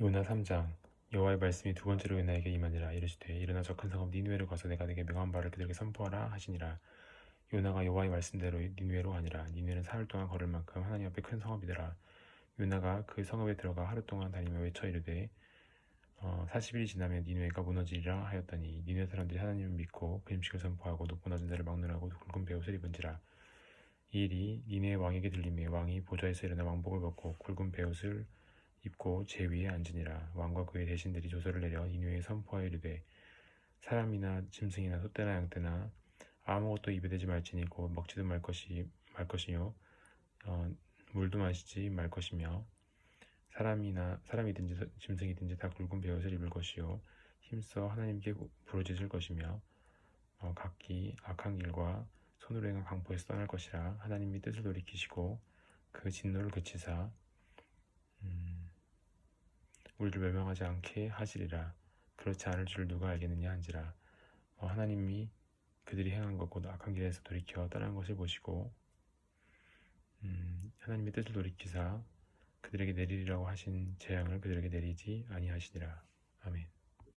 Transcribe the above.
요나 3장 여호와의 말씀이 두 번째로 요나에게 임하니라. 이르시되 일어나 저큰 성읍 니누에로 가서 내가 내게 명한 바를 그들에게 선포하라 하시니라. 요나가 여호와의 말씀대로 니누에로 가니라. 니누에는 사흘 동안 걸을 만큼 하나님 앞에 큰 성읍이더라. 요나가 그 성읍에 들어가 하루 동안 다니며 외쳐 이르되 어, 40일이 지나면 니누에가 무너지리라 하였더니 니누에 사람들이 하나님을 믿고 그 음식을 선포하고 높고 낮은 자를 막론하고 굵은 베옷을 입은지라. 이 일이 니네 왕에게 들림에 왕이 보좌에서 일어나 왕복을 벗고 굵은 베옷을 입고 제 위에 앉으니라. 왕과 그의 대신들이 조서를 내려 니누에 선포하여 이르되 사람이나 짐승이나 소떼나 양떼나 아무것도 입에 대지 말지니 곧 먹지도 말 것이 말 것이요. 어, 물도 마시지 말 것이며 사람이나 사람이든지 소- 짐승이든지 다 굵은 베옷을 입을 것이요. 힘써 하나님께 부르짖을 것이며 어, 각기 악한 길과 손으로 행한 강포에서 떠날 것이라 하나님이 뜻을 돌이키시고 그 진노를 그치사 음, 우리를 멸망하지 않게 하시리라. 그렇지 않을 줄 누가 알겠느냐 한지라. 어, 하나님이 그들이 행한 것 곧 악한 길에서 돌이켜 떠난 것을 보시고 음, 하나님의 뜻을 돌이키사 그들에게 내리리라고 하신 재앙을 그들에게 내리지 아니하시니라. 아멘